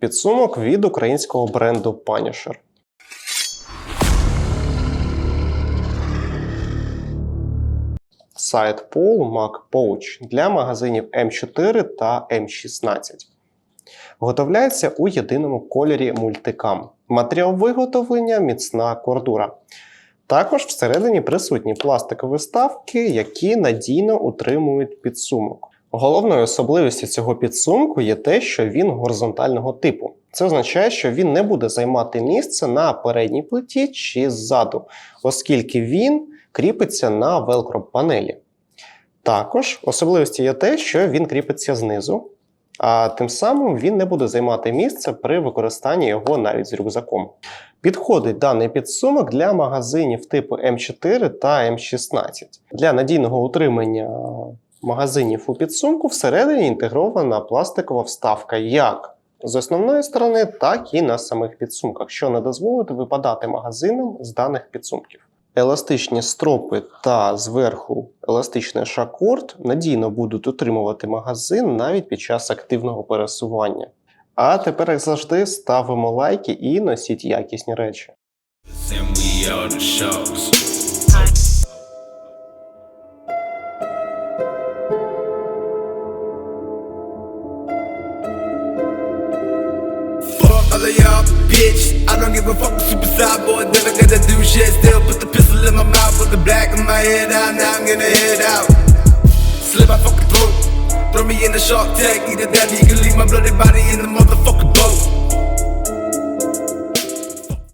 Підсумок від українського бренду Punisher. Сайт Paul Mac Pouch для магазинів М4 та М16. Виготовляється у єдиному кольорі мультикам. Матеріал виготовлення міцна кордура. Також всередині присутні пластикові вставки, які надійно утримують підсумок. Головною особливістю цього підсумку є те, що він горизонтального типу. Це означає, що він не буде займати місце на передній плиті чи ззаду, оскільки він кріпиться на велкро панелі. Також особливістю є те, що він кріпиться знизу, а тим самим він не буде займати місце при використанні його навіть з рюкзаком. Підходить даний підсумок для магазинів типу М4 та М16. Для надійного утримання магазинів у підсумку всередині інтегрована пластикова вставка як з основної сторони, так і на самих підсумках, що не дозволить випадати магазинам з даних підсумків. Еластичні стропи та зверху еластичний шакорд надійно будуть утримувати магазин навіть під час активного пересування. А тепер, як завжди, ставимо лайки і носіть якісні речі. All of y'all, bitch. I don't give a fuck, super side boy. Never gonna do shit. Still put the pistol in my mouth with the black in my head out. Now I'm gonna head out. Slit my fucking throat. Throw me in the shark tank. Either that, or you can leave my bloody body in the motherfucking boat.